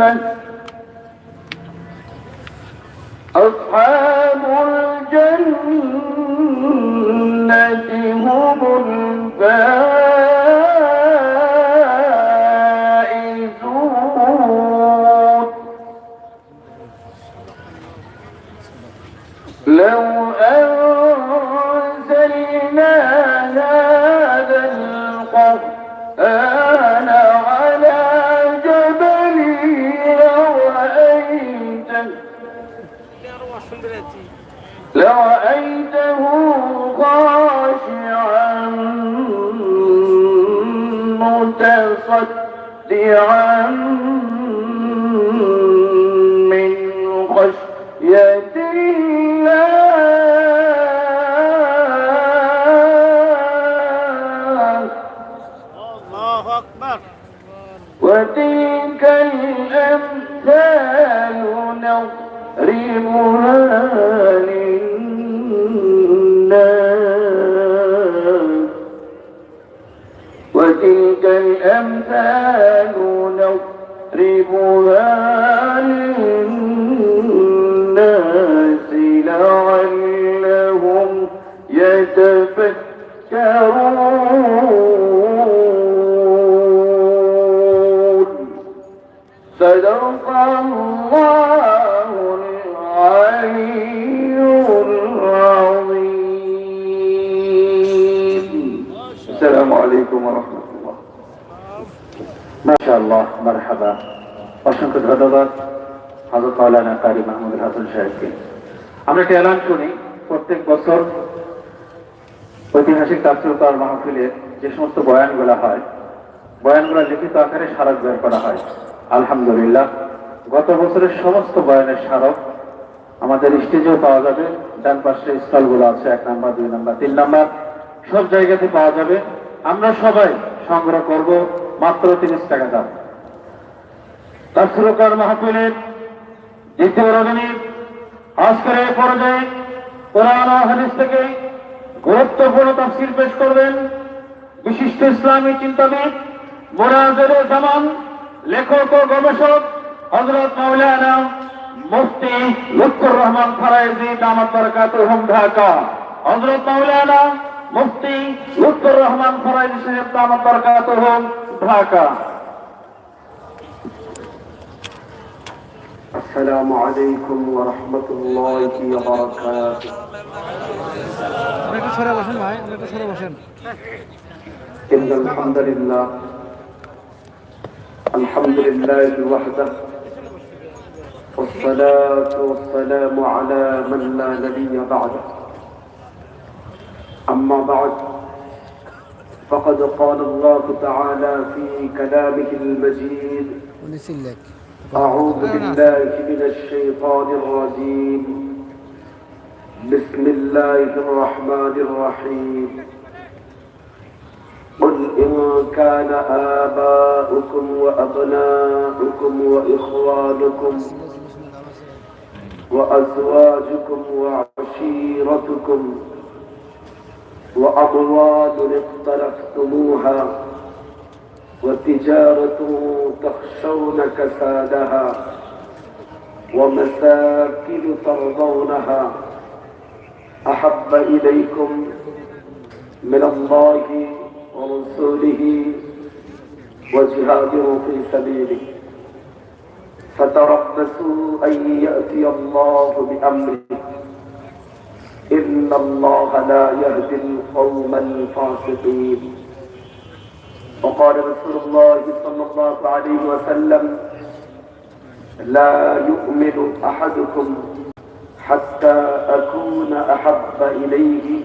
করলেন وتلك الأمثال نضربها للناس. وتلك الأمثال نضربها আসসালামু আলাইকুম রহমতুল্লাহ। মাশাআল্লাহ, মারহাবা। অসংখ্য ধন্যবাদ হজরত মাওলানা কারি মাহমুদ হাসান সাহেবকে। আমরা একটা এলান শুনি, প্রত্যেক বছর ঐতিহাসিক তাৎসরকার মাহফিলের যে সমস্ত বয়ানগুলো হয়, বয়ানগুলো লিখিত আকারে স্মারক বের করা হয়। আলহামদুলিল্লাহ, গত বছরের সমস্ত বয়ানের স্মারক আমাদের স্টেজেও পাওয়া যাবে। ডান পাশে স্টলগুলো আছে, এক নাম্বার, দুই নাম্বার, তিন নাম্বার। সব জায়গাতে পাওয়া যাবে। আমরা সবাই সংগ্রহ করব মাত্র তিরিশ টাকা দাম। তাফসিরকার মাহফিলের দ্বিতীয় রজনী। আজকের এই পর্যায়ে কোরআন হাদিস থেকে গুরুত্বপূর্ণ তাফসির পেশ করবেন বিশিষ্ট ইসলামী চিন্তাবিদ মোরাজের জামান, লেখক ও গবেষক হজরত মাওলানা মুফতি লুৎফুর রহমান ফারাইজি, দামাত বরকাতুহুম ঢাকা। হজরত মাওলানা মুফতি লুৎফুর রহমান ফারাইজি সাহেব দামাত বরকাতুহুম ঢাকা السلام عليكم ورحمة الله وبركاته একটু সরে বসেন ভাই একটু সরে বসেন إن الحمد لله الحمد لله وحده والصلاة والسلام على من لا نبي بعده أما بعد فقد قال الله تعالى في كلامه المجيد أعوذ بالله من الشيطان الرجيم. بسم الله الرحمن الرحيم. قل إن كان آباؤكم وأبناؤكم وإخوانكم وأزواجكم وعشيرتكم وأموال اقترفتموها وتجارة تخشون كسادها ومساكن ترضونها أحب إليكم من الله ورسوله وجهاد في سبيله فتربصوا أن يأتي الله بأمره إن الله لا يهدي القوم الفاسقين. وقال رسول الله صلى الله عليه وسلم لا يؤمن أحدكم حتى أكون أحب إليه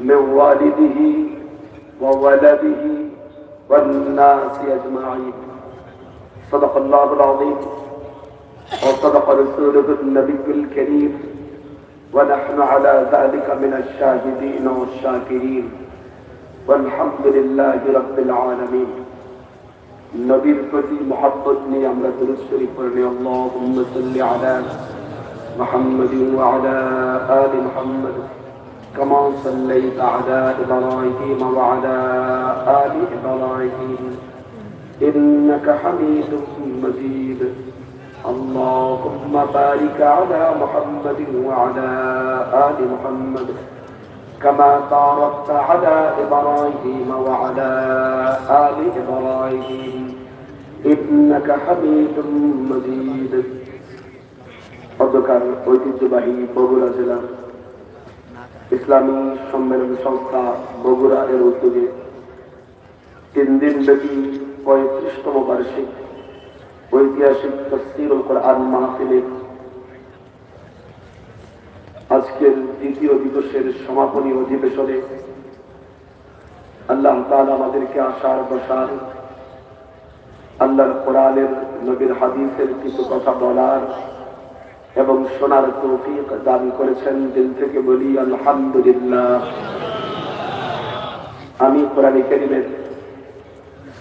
من والده وولده والناس أجمعين. صدق الله العظيم. وصدق رسوله النبي الكريم. ونحن على ذلك من الشاهدين والشاكرين والحمد لله رب العالمين নবীর প্রতি মহাব্বত নিয়ে আমরা দুরুদ শরীফ পড়ি আল্লাহুম্মা সাল্লি আলা محمد وعلى آل محمد كما صليت على إبراهيم وعلى آل إبراهيم إنك حميد مجيد اللهم بارك على محمد وعلى آل محمد كما باركت على إبراهيم وعلى آل إبراهيم إنك حميد مجيد অধ্যকার ঐতিহ্যবাহী বগুড়া জেলা ইসলামী সম্মেলন সংস্থা বগুড়া এর উদ্যোগে তিন দিন ব্যাপী পঁয়ত্রিশতম বার্ষিক ঐতিহাসিক তফসিরুল কোরআন মাহফিলের আজকের দ্বিতীয় দিবসের সমাপনী অধিবেশনে আল্লাহ তাআলা আমাদেরকে আসার বসার, আল্লাহর কোরআনের, নবীর হাদিসের কিছু কথা বলার এবং শোনার তৌফিক দান করেছেন দিল থেকে বলি, আলহামদুলিল্লাহ। আমি কোরআন করিমের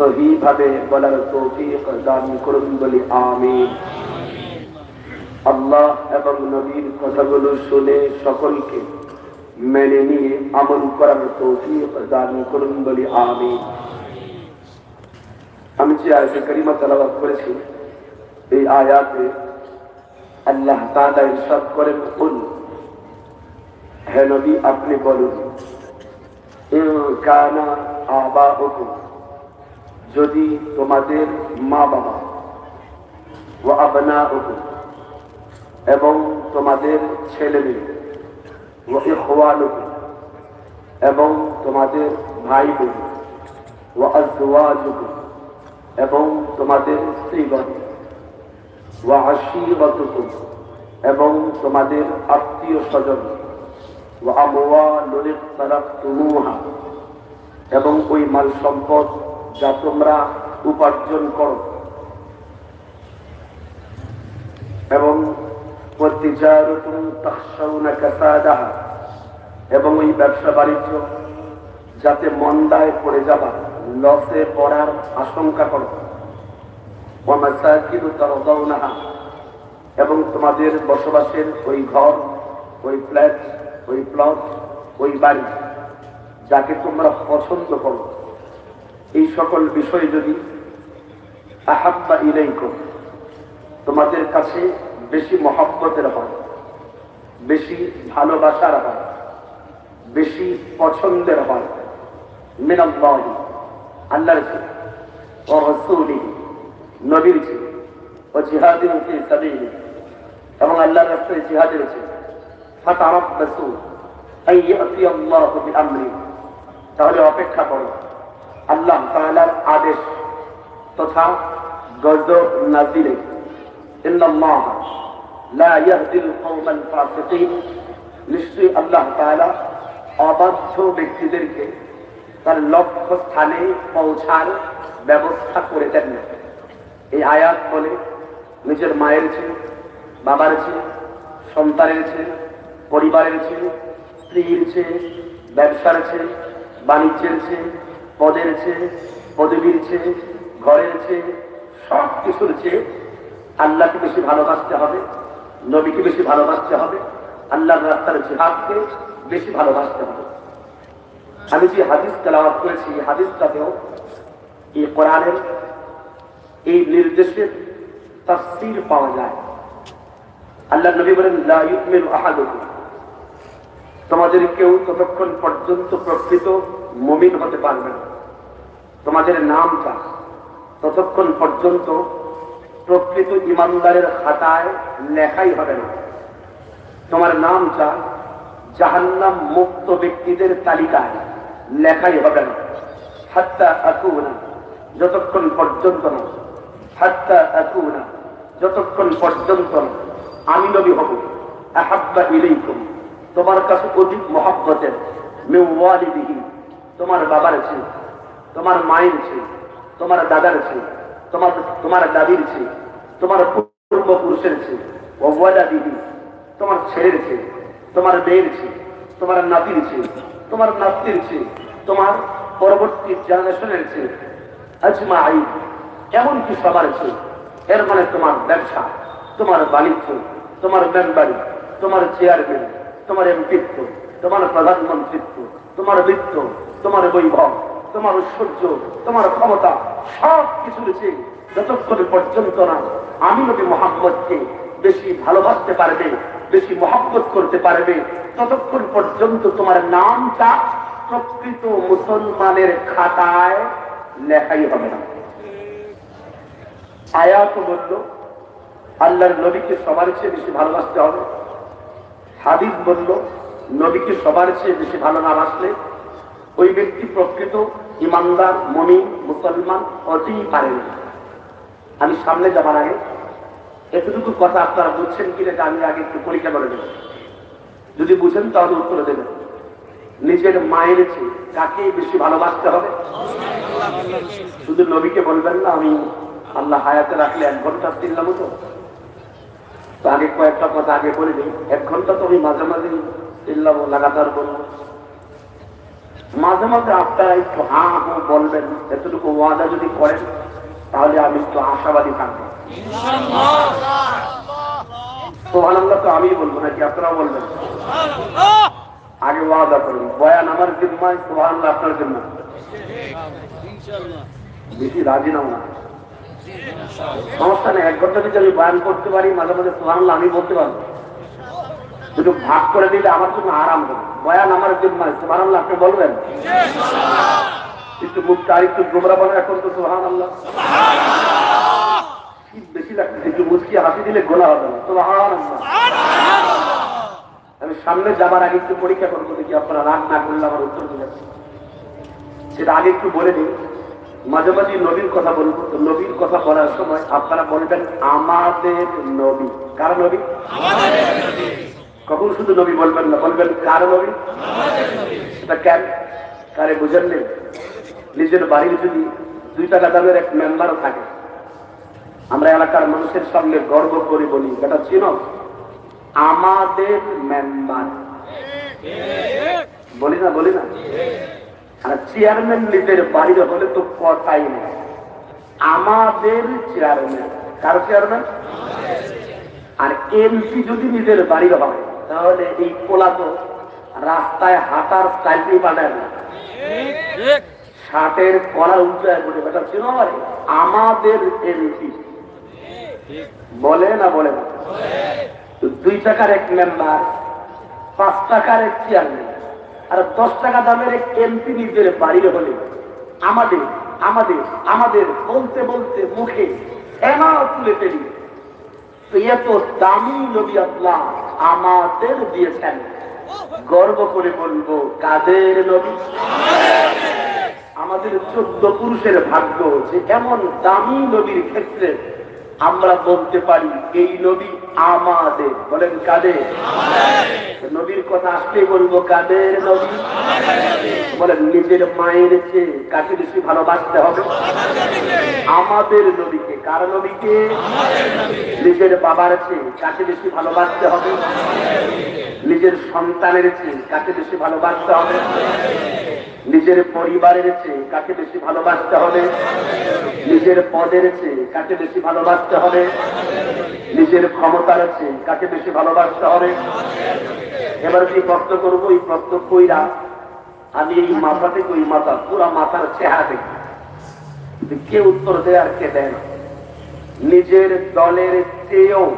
সহিভাবে বলার তৌফিক দান করুন বলি আমিন। আল্লাহ এবং নবীর কথাগুলো শুনে সকলকে মেনে নিয়ে আমল করার তৌফিক দান করুন বলি আমিন। আমি যে আয়াতে করিমা তেলাওয়াত করেছি, এই আয়াতে আল্লাহ তাআলা ইরশাদ করেন কুল হে নবী, আপনি বলুন, ইন কানা আবাউকুম যদি তোমাদের মা বাবা ও আবনাউকুম এবং তোমাদের ছেলে মেয়ে ও ইখওয়ানুকুম এবং তোমাদের ভাই বোন ও আজওয়াজুকুম এবং তোমাদের স্ত্রীগণ ও আশীর্বাদুকুম এবং তোমাদের আত্মীয় স্বজন ও তারাকতুমুহা এবং ওই মাল সম্পদ যা তোমরা উপার্জন করো। এবং এবং ওই ব্যবসা বাণিজ্য যাতে মন্দায় পড়ে যাবা, লসে পড়ার আশঙ্কা করো। এবং তোমাদের বসবাসের ওই ঘর, ওই ফ্ল্যাট, ওই প্লট, ওই বাড়ি, যাকে তোমরা পছন্দ করো। এই সকল বিষয় যদি আহাব্বা ইলাইকুম, তোমাদের কাছে বেশি মহব্বতের হয়, বেশি ভালোবাসার হয়, বেশি পছন্দের হয়, মিনাল্লাহি, আল্লাহর চেয়ে ও রসুলি, নবীর চেয়ে ও জিহাদিন ফি সাবিলি এবং আল্লাহর রাস্তায় জিহাদের চেয়ে ফাতারাব্বাসু আইয়াতি আল্লাহু বিআমরি, তাহলে অপেক্ষা করো। আল্লাহ তাআলার আদেশ তথা কওমাল ফাসিকিন। নিশ্চয়ই আল্লাহ তাআলা অবাধ্য ব্যক্তিদেরকে তার লক্ষ্য স্থানে পৌঁছার ব্যবস্থা করে দেন। না এই আয়াত বলে নিজের মায়ের ছেলে, বাবার ছেলে, সন্তানের ছেলে, পরিবারের ছেলে, স্ত্রীর ছেলে, ব্যবসার ছেলে, বাণিজ্যের চেয়ে পদের চেয়ে পদবীর চেয়ে ঘরের চেয়ে সব কিছুর চেয়ে আল্লাহকে বেশি ভালোবাসতে হবে, নবীকে বেশি ভালোবাসতে হবে, আল্লাহর রাস্তার জিহাদকে বেশি ভালোবাসতে হবে। আমি যে হাদিস তেলাওয়াত করেছি, এই হাদিসটাতেও এই কোরআনের এই নির্দেশের তাফসীর পাওয়া যায়। আল্লাহ নবী বলেন, লা ইউমিনু আহাদুকুম। তোমাদের কেউ ততক্ষণ পর্যন্ত প্রকৃত মমিন হতে পারবে না। তোমাদের নাম নামটা ততক্ষণ পর্যন্ত প্রকৃত ইমানদারের খাতায় লেখাই হবে না। তোমার নাম নামটা জাহান্নাম মুক্ত ব্যক্তিদের তালিকায় লেখাই হবে না। হাত্তা আকুনা, যতক্ষণ পর্যন্ত না। হাত্তা আকুনা, যতক্ষণ পর্যন্ত না। আমি নবী হব, আহাব্বা ইলাইকুম। তোমার কাছে অধিক মহাব্বতের মেওয়ালিদিহি তোমার বাবার ছেলে। তোমার মায়ের ছেলে, তোমার দাদার ছেলে, তোমার তোমার দাদির ছেলে, তোমার পুরুষের চেয়ে অবয়লা দিদি, তোমার ছেলের চেয়ে তোমার মেয়ের চেয়ে তোমার নাতির চেয়ে তোমার নাতির চেয়ে তোমার পরবর্তী জেনারেশনের চেয়ে আজমা আই এমনকি সবার চেয়ে এর মানে তোমার ব্যবসা, তোমার বাণিজ্য, তোমার মেম্বারি, তোমার চেয়ারম্যান, তোমার এমপিত্ব তোমার প্রধানমন্ত্রিত্ব তোমার বৃত্ত, তোমার বৈভব। তোমার ঐশ্বর্য, তোমার ক্ষমতা, সব কিছু চেয়ে যতক্ষণ পর্যন্ত না আমি নবী মোহাম্মদকে বেশি ভালোবাসতে পারবে, বেশি মহাব্বত করতে পারবে, ততক্ষণ পর্যন্ত তোমার নামটা প্রকৃত মুসলমানের খাতায় লেখাই হবে না। আয়াত বলল, আল্লাহর নবীকে সবার চেয়ে বেশি ভালোবাসতে হবে। হাদিস বলল, নবীকে সবার চেয়ে বেশি ভালো না বাসলে ওই ব্যক্তি প্রকৃত ইমানদার মনি মুসলমান হতেই পারে না আমি সামনে যাবার আগে এতটুকু কথা আপনারা বুঝছেন কিনা আমি আগে একটু পরীক্ষা করে দেব যদি বুঝেন তাহলে উত্তর দেবেন। নিজের মায়ের চেয়ে কাকে বেশি ভালোবাসতে হবে? শুধু নবীকে বলবেন না, আমি আল্লাহ হায়াতে রাখলে এক ঘণ্টা চিনলাম তো। আগে কয়েকটা কথা আগে বলে দিই। এক ঘণ্টা তো আমি মাঝে মাঝে চিনলাম লাগাতার বলব। মাঝে মাঝে আপনারা একটু হা হা বলবেন, এতটুকু ওয়াদা যদি করেন, তাহলে আমি একটু আশাবাদী থাকব। সোহান আল্লাহ তো আমি বলব, নাকি আপনারা বলবেন? আগে ওয়াদা করুন। বয়ান আমার জিম্মায় সোহান আল্লাহ আপনার জন্য বেশি রাজি না। ওনা সমস্যা নেই, এক ঘণ্টা যদি আমি বয়ান করতে পারি, মাঝে মাঝে সোহান আমি বলতে পারব। দুটো ভাগ করে দিলে আমার জন্য আরাম হবে। বয়ান আমার জিম্মায় সোহান আল্লাহ আপনি বলবেন? একটু মুখটা একটু গোমরা বলে এখন তো সোহান আল্লাহ বেশি লাগছে, একটু মুচকি হাসি দিলে গোলা হবে না সোহান আমি সামনে যাবার আগে একটু পরীক্ষা করব, দেখি আপনারা রাগ না করলে আমার উত্তর দিলেন সেটা আগে একটু বলে দিই। মাঝে মাঝে নবীর কথা বলব নবীর কথা বলার সময় আপনারা বলবেন, আমাদের নবী। কার নবী? কখন শুধু নবী বলবেন না, বলবেন কার নবী? এটা কেন? কারে বুঝেন নেই। নিজের বাড়ির যদি দুই টাকা দামের এক মেম্বার থাকে, আমরা এলাকার মানুষের সামনে গর্ব করে বলি এটা ছিল আমাদের মেম্বার বলি না বলি না। আর চেয়ারম্যান নিজের বাড়ির হলে তো কথাই নেই। আমাদের চেয়ারম্যান কার চেয়ারম্যান আর এমপি যদি নিজের বাড়ির হয় তাহলে এই পোলা তো রাস্তায় হাঁটার স্টাইলই বানায় না। শার্টের কলার উল্টায় বলে, বেটা আমারে আমাদের এমপি বলে না বলে না। দুই টাকার এক মেম্বার পাঁচ টাকার এক চেয়ারম্যান আর দশ টাকা দামের এক এমপি নিজের বাড়ির হলে, আমাদের আমাদের আমাদের বলতে বলতে মুখে ফেনা তুলে ফেলি। দামি নবী আল্লাহ আমাদের দিয়েছেন। গর্ব করে বলব, কাদের নবী? আমাদের চোদ্দ পুরুষের ভাগ্য যে এমন দামি নবীর ক্ষেত্রে আমরা বলতে পারি এই নবী আমাদের। বলেন কাদের? নবীর কথা আসলে বলব কাদের নবী? বলেন নিজের মায়ের চেয়ে কাকে বেশি ভালোবাসতে হবে? আমাদের নবীকে। কার নবীকে? নিজের বাবার চেয়ে কাকে বেশি ভালোবাসতে হবে? নিজের সন্তানের চেয়ে কাকে বেশি ভালোবাসতে হবে? নিজের পরিবারের চেয়ে কাকে বেশি ভালোবাসতে হবে? নিজের পদের চেয়ে কাকে বেশি ভালোবাসতে হবে? নিজের ক্ষমতার চেয়ে কাকে বেশি ভালোবাসতে হবে? এবার যে প্রশ্ন করব এই প্রশ্ন কইরা আমি এই মাথা থেকে ওই মাথা পুরা মাথার চেহারা দেখি। কে উত্তর দেয় আর কে দেয় না? নিজের দলের চেয়েও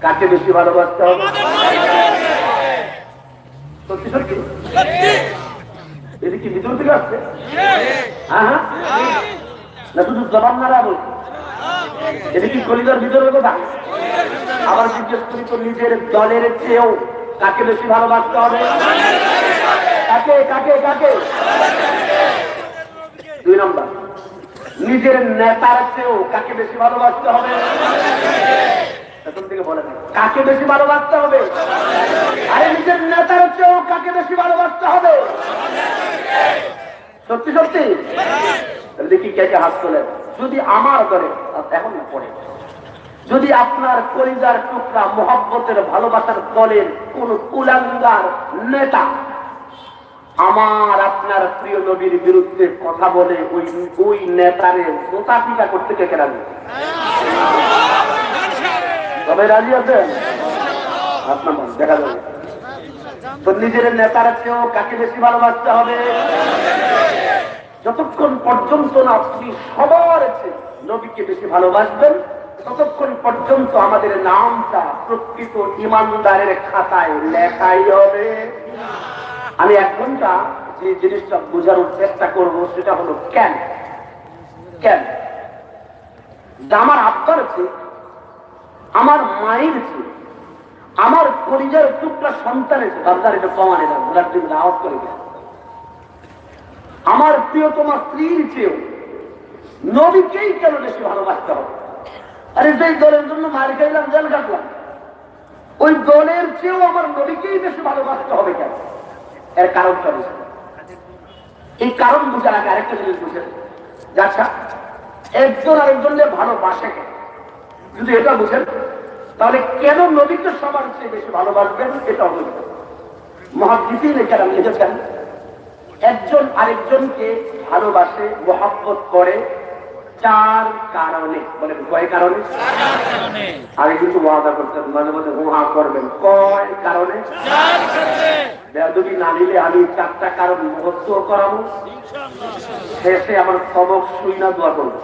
কাকে বেশি ভালোবাসতে হবে? সত্যি? সত্যি। এটা কি ভিতর থেকে আসছে? হ্যাঁ হ্যাঁ। না, শুধু জবান নারা বলছে। এটা কি কলিদার ভিতরের কথা? আবার জিজ্ঞেস করি তো নিজের দলের চেয়েও কাকে বেশি ভালোবাসতে হবে? কাকে কাকে কাকে? দুই নম্বর, নিজের নেতার চেয়েও কাকে বেশি ভালোবাসতে হবে? কাকে বেশি ভালোবাসতে হবে? আরে নিজের নেতার চেয়েও কাকে বেশি ভালোবাসতে হবে? সত্যি সত্যি? দেখি কে কে হাত তোলে যদি আমার দলে এখন না পড়ে যদি আপনার কলিজার টুকরা মোহাব্বতের ভালোবাসার দলের কোন কুলাঙ্গার নেতা আমার আপনার প্রিয় নবীর বিরুদ্ধে কথা বলে ওই ওই নেতারে জোতা পিটা করতে কে কেন তবে রাজি আছেন? আপনার দেখা যাবে। তো নিজের নেতার চেয়েও কাকে বেশি ভালোবাসতে হবে? যতক্ষণ পর্যন্ত না আপনি সবার চেয়ে নবীকে বেশি ভালোবাসবেন, ততক্ষণ পর্যন্ত আমাদের নামটা প্রকৃত ইমানদারের খাতায় লেখাই হবে। আমি এক ঘণ্টা যে জিনিসটা বোঝানোর চেষ্টা করব, সেটা হলো কেন? কেন? আমার আব্বার চেয়ে আমার মায়ের চেয়ে আমার পরিচয় টুকরা সন্তানের চেয়ে বাবদার এটা কমানে না ঘোরার জন্য আওয়াজ করে গেল আমার প্রিয়তমা স্ত্রীর চেয়েও নবীকেই কেন বেশি ভালোবাসতে হবে? আরে সেই দলের জন্য মার খাইলাম, জেল কাটলাম ওই দলের চেয়েও আমার নবীকেই বেশি ভালোবাসতে হবে কেন? এর কারণটা বুঝে এই কারণ বুঝার আগে আরেকটা জিনিস বুঝে আচ্ছা একজন আরেকজনকে ভালোবাসে কেন? যদি এটা বুঝেন তাহলে কেন নবীকে সবার চেয়ে বেশি ভালোবাসবেন এটা বুঝবেন মহাদিসি লেখারা লিখেছেন একজন আরেকজনকে ভালোবাসে মোহাব্বত করে চার কারণে বলে কয় কারণে? আগে কিন্তু ওয়াদা করতেন মাঝে মাঝে হুহা করবেন কয় কারণে? বেদবি না নিলে আমি চারটা কারণ মুহূর্ত করাবো। শেষে আমার সবক শুই না দোয়া করব।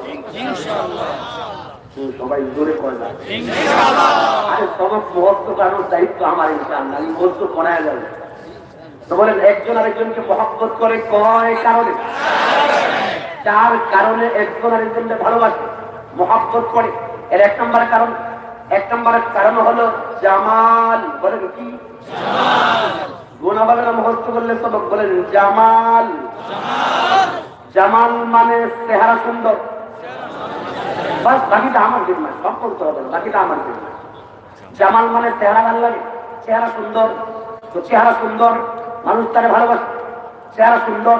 সবাই জোরে কয় না। আরে সবক করানোর দায়িত্ব আমার আমি করায় যাবে। তো বলেন একজন আরেকজনকে মহব্বত করে কয় কারণে? চার কারণে একজন আরেকজনকে ভালোবাসে মহব্বত করে। এর এক নম্বরের কারণ এক নম্বরের কারণ হলো জামাল। বলেন কি? করলে সবক বলেন জামাল। জামাল মানে চেহারা সুন্দর। বাস, বাকিটা আমার জিম্মা সব বলতে হবে বাকিটা আমার জিম্মা জামাল মানে চেহারা ভালো লাগে, চেহারা সুন্দর। তো চেহারা সুন্দর, মানুষ তাকে ভালোবাসে। চেহারা সুন্দর,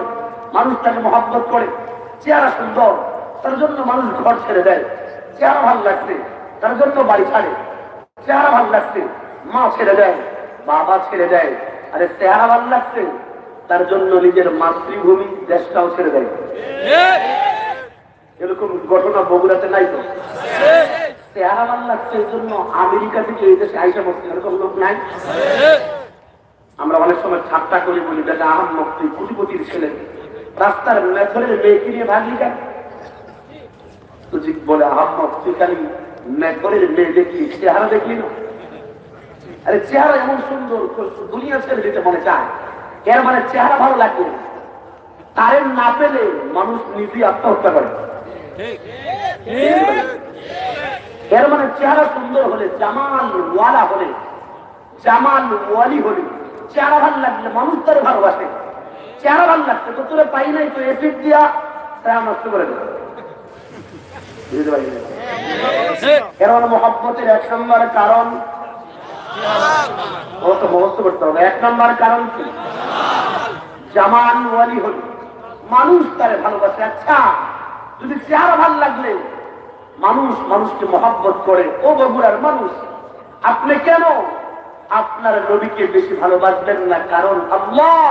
মানুষ তাকে মহব্বত করে। চেহারা সুন্দর, তার জন্য মানুষ ঘর ছেড়ে দেয়। চেহারা ভালো লাগছে, তার জন্য বাড়ি ছাড়ে। চেহারা ভালো লাগছে, মা ছেড়ে দেয়, বাবা ছেড়ে দেয়। আরে চেহারা ভালো লাগছে, তার জন্য নিজের মাতৃভূমি দেশটাও ছেড়ে দেয়। এরকম ঘটনা বগুড়াতে নাই তো? চেহারা জন্য আমেরিকা অনেক সময় ঠাট্টা তুই খালি মেথরের মেয়ে দেখলি, চেহারা দেখলি আরে, চেহারা এমন সুন্দর দুনিয়া ছেড়ে দিতে মনে চায়। মানে চেহারা ভালো লাগবে না। না পেলে মানুষ নিজেই আত্মহত্যা করে। এর মানে চেহারা সুন্দর হলে জামাল ওয়ালা হলে জামাল ওয়ালি হলে, চেহারা ভালো লাগলে মানুষ তার ভালোবাসে। চেহারা ভালো লাগছে তো পাই নাই তো এসিড দিয়া নষ্ট করে দেবে? এর মানে এক নম্বর কারণ। করতে হবে। এক নম্বর কারণ কি? জামান ওয়ালি হল মানুষ তারে ভালোবাসে। আচ্ছা। যদি চেহারা ভালো লাগলে মানুষ মানুষকে মহাব্বত করে ও বগুড়ার মানুষ আপনি কেন আপনার নবীকে বেশি ভালোবাসবেন না? কারণ আল্লাহ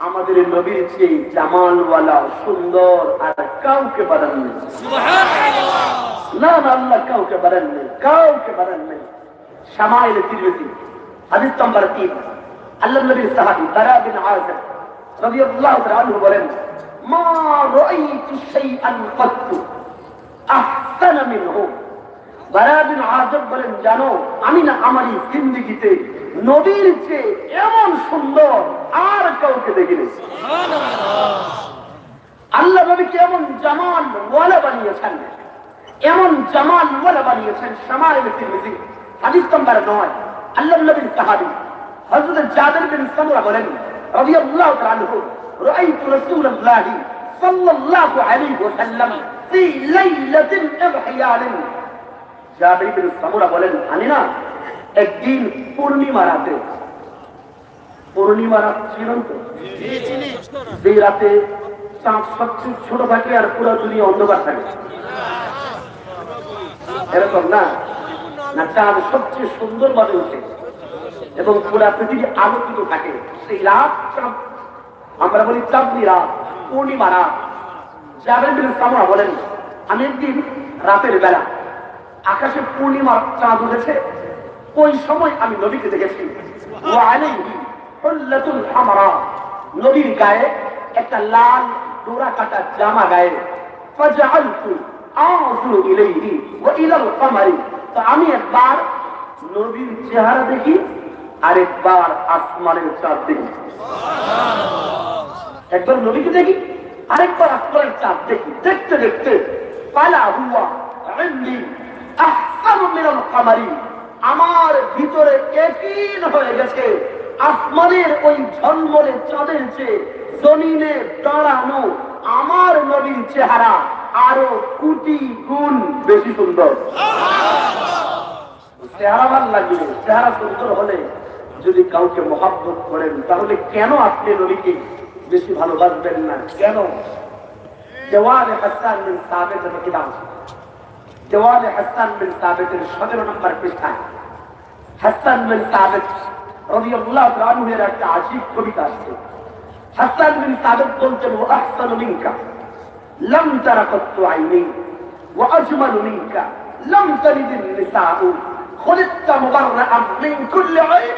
আমাদের নবীর চেয়ে জামালওয়ালা সুন্দর আর কাউকে বানাননি না না আল্লাহ কাউকে বানাননি কাউকে বানাননি শামাইল তিরমিজি হাদিস নাম্বার তিন। আল্লাহ নবীর সাহাবী তারা বিন আযিব রাদিয়াল্লাহু তাআলা বলেন বলেন জানো আমি না আমারই জিন্দেগিতে নবীর চেয়ে এমন সুন্দর আর কাউকে দেখিনি। আল্লাহ নবীকে এমন জামান ওয়ালা বানিয়েছেন? এমন জামান ওয়ালা বানিয়েছেন সামাইল তিরমিজি। হাদিস নাম্বার নয়। আল্লাহ নবীর সাহাবী হযরত জাবির বিন সামরা বলেন রাদিয়াল্লাহু তাআলা আনহু রাআইতু রাসূলুল্লাহি সাল্লাল্লাহু আলাইহি ওয়াসাল্লাম ফি লাইলাতিন ইবহিয়ালিন জাবির বিন সামরা বলেন, আমি না, একদিন পূর্ণিমা রাতে, পূর্ণিমা রাত ছিলেন তো? যে রাতে চাঁদ সবচেয়ে ছোট থাকে আর পুরো দুনিয়া অন্ধকার থাকে। এরকম না না, চাঁদ সবচেয়ে সুন্দর ভাবে ওঠে এবং পুরা পৃথিবী আলোকিত থাকে। সেই রাত চাঁদ আমরা বলি চাঁদনি রাত পূর্ণিমা রাত জাবের বিন সামা বলেন আমি একদিন রাতের বেলা আকাশে পূর্ণিমার চাঁদ উঠেছে, ওই সময় আমি নবীকে দেখেছি। হামরা, নবীর গায়ে একটা লাল ডোরা কাটা জামা গায়ে তো আমি একবার নবীর চেহারা দেখি আরেকবার আসমানের চাঁদ দেখি। একবার নবীকে দেখি, আরেকবার আসমানের চাঁদ দেখি। দেখতে দেখতে পালা হুয়া আমার ভিতরে হয়ে গেছে, আসমানের ওই ঝলমলে চাঁদের চেয়ে জমিনে দাঁড়ানো আমার নবীর চেহারা আরও কোটি গুণ বেশি সুন্দর। চেহারা ভালো লাগবে, চেহারা সুন্দর হলে যদি কাউকে মহাব্বত করেন তাহলে কেন আপনি নবীকে বেশি ভালোবাসবেন না কেন জওয়ালে হাসান বিন সাবেত এর কিতাব আছে। জওয়ালে হাসান বিন সাবেতের সতেরো নম্বর পৃষ্ঠায় হাসান বিন সাবেত রাদিয়াল্লাহু তাআলা আনহু এর একটা আশিক কবিতা আছে হাসান বিন সাবেত বলছেন ও আহসানু মিনকা لم تر قط عيني واجمل منك لم تلد النساء خلقت مبرئا من كل عيب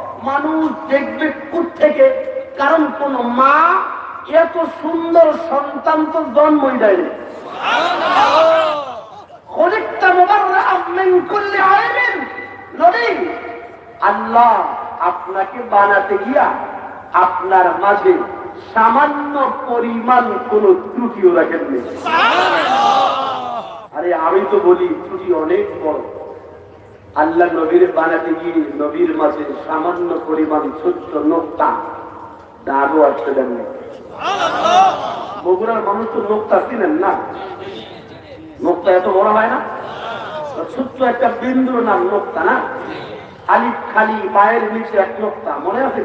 মানুষ দেখবে কুট থেকে কারণ কোন মা এত সুন্দর সন্তান তো জন্মই দেয়নি। খলিকতা মুবাররাআম মিন কুল্লি আইবিন নবী। আল্লাহ আপনাকে বানাতে গিয়া আপনার মাঝে সামান্য পরিমাণ কোন ত্রুটিও রাখেননি। আরে আমি তো বলি ত্রুটি অনেক বড়। আল্লাহ নবীর বানাতে গিয়ে নবীর মাঝে সামান্য পরিমাণ ছোট্ট নোক্তা দাগও আসতে দেন বগুড়ার মানুষ তো নোক্তা ছিলেন না। নোক্তা এত বড় হয় না? ছোট্ট একটা বিন্দুর নাম নোক্তা না? আলিফ খালি পায়ের নিচে এক নোক্তা মনে আছে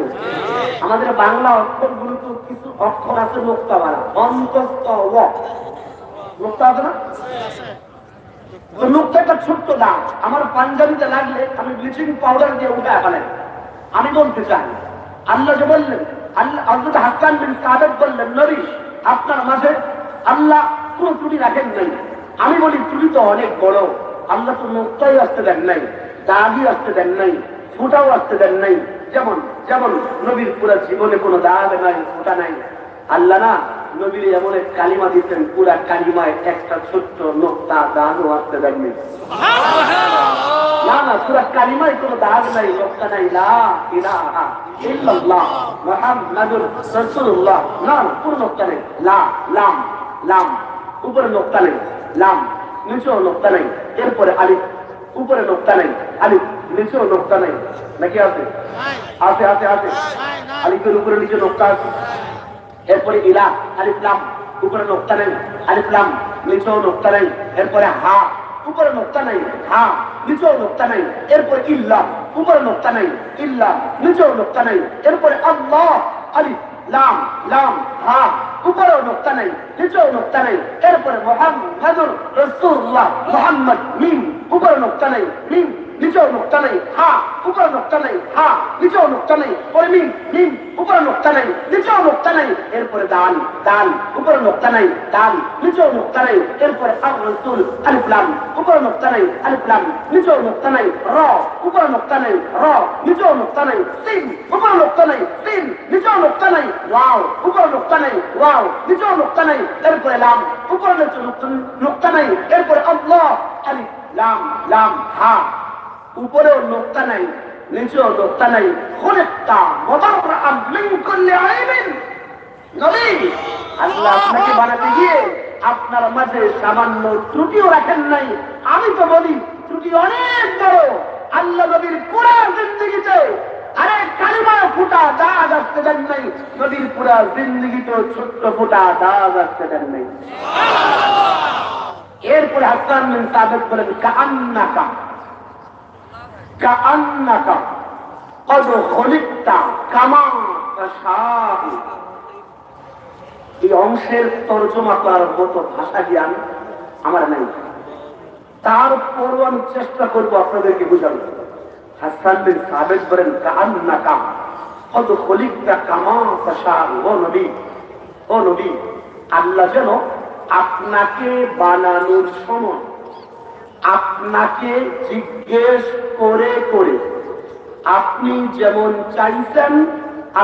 আমাদের বাংলা অক্ষরগুলো তো কিছু অক্ষর আছে নোক্তা বাড়া অন্তস্থ ও। নোক্তা আছে না? একটা ছোট্ট দাম আমার পাঞ্জাবিতে লাগলে আমি ব্লিচিং পাউডার দিয়ে আমি বলতে চাই, আল্লাহ যে বললেন, আল্লাহ হাসান বললেন নবী আপনার মাঝে আল্লাহ ত্রুটি রাখেন নাই। আমি বলি, ত্রুটি তো অনেক বড়। আল্লাহ তো নোক্তাই আসতে দেন নাই দাগই আসতে দেন নাই, ফুটাও আসতে দেন নাই। যেমন যেমন নবীর পুরা জীবনে কোনো দাগ নাই, ফুটা নাই। আল্লাহ না নবীর এমন এক কালিমা দিচ্ছেন পুরা কালিমায় একটা ছোট্ট নোক্তা দাগও আসতে দেননি না। না পুরা কালিমায় কোনো দাগ নাই নোক্তা নাই। ইলাহা ইল্লাল্লাহ মুহাম্মাদুর রাসূলুল্লাহ। না না পুরো নোক্তা নেই। লা লাম লাম উপরে নোক্তা নেই। লাম নিচেও নোক্তা নেই। এরপরে আলিফ উপরে নোক্তা নেই। আলিফ নিচেও নোক্তা নেই। নাকি আছে? আছে আছে আছে। আলিফের উপরে নিচে নোক্তা আছে। এরপরে ইলা আলিফলাম উপরে নোক্তা নেই আলিফলাম নিচেও নোক্তা নেই, এরপরে হা, উপরে নোক্তা নেই, হা, নিচেও নোক্তা নেই, এরপরে ইল্লা, উপরে নোক্তা নেই, ইল্লা, নিচেও নোক্তা নেই, এরপরে আল্লাহ, আলিফ, লাম লাম, হা, উপরেও নোক্তা নেই, নিচেও নোক্তা নেই, এরপরে মোহাম্মদুর রসুল্লাহ মোহাম্মদ, মিম, উপরে নোক্তা নেই, মিম নিচেও নোকতা নেই হা উপরে নোকতা নেই হা নিচেও নোকতা নেই পরে মিম মিম উপরে নোকতা নেই নিচেও নোকতা নেই এরপরে দাল দাল উপরে নোকতা নেই দাল নিচেও নোকতা নেই এরপরে আর রসুল আলিফ লাম উপরে নোকতা নেই আলিফ লাম নিচেও নোকতা নেই র উপরে নোকতা নেই র নিচেও নোকতা নেই সিন উপরে নোকতা নেই সিন নিচেও নোকতা নেই ওয়াও উপরে নোকতা নেই ওয়াও নিচেও নোকতা নেই এরপরে লাম উপরে নোকতা নেই এরপরে আল্লাহ আলিফ লাম লাম হা উপরেও নোকতা নাই নিচেও নোকতা নাই। কুল্লি আইবিন নবী। আল্লাহ আপনাকে বানাতে গিয়ে আপনার মাঝে সামান্য ত্রুটিও রাখেন নাই। আমি তো বলি ত্রুটি অনেক বড়। আল্লাহ নবীর পুরা জিন্দগিতে আরে কালিমা ফুটা দাগ আসতে দেন নাই। নবীর পুরা জিন্দগিতে ছোট্ট ফুটা দাগ আসতে দেন নাই। এরপরে হাসান বিন সাবেদ বলেন কান্নাকা কান্নাকা এই অংশের তর্জমা করার মতো ভাষা জ্ঞান আমার তারপরও আমি চেষ্টা করব আপনাদেরকে বিন সাবেদ বলেন খলিকটা ও নবী ও নবী, আল্লাহ যেন আপনাকে বানানোর সময় আপনাকে জিজ্ঞেস করে করে। আপনি যেমন চাইছেন,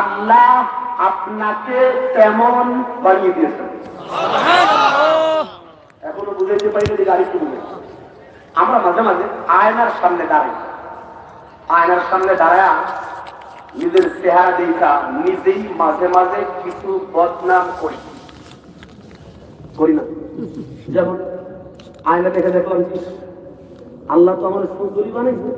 আল্লাহ আপনাকে তেমন বানিয়ে দিয়েছেন। এখনও বুঝাইতে পারি যদি গাড়ি শুনবে আমরা মাঝে মাঝে আয়নার সামনে দাঁড়াই। আয়নার সামনে দাঁড়ায় নিজের চেহারা দেখা, নিজেই মাঝে মাঝে কিছু বদনাম করি। করি না। যেমন আয়না দেখে দেখো আল্লাহ তো আমার সুন্দরী বানাইছে।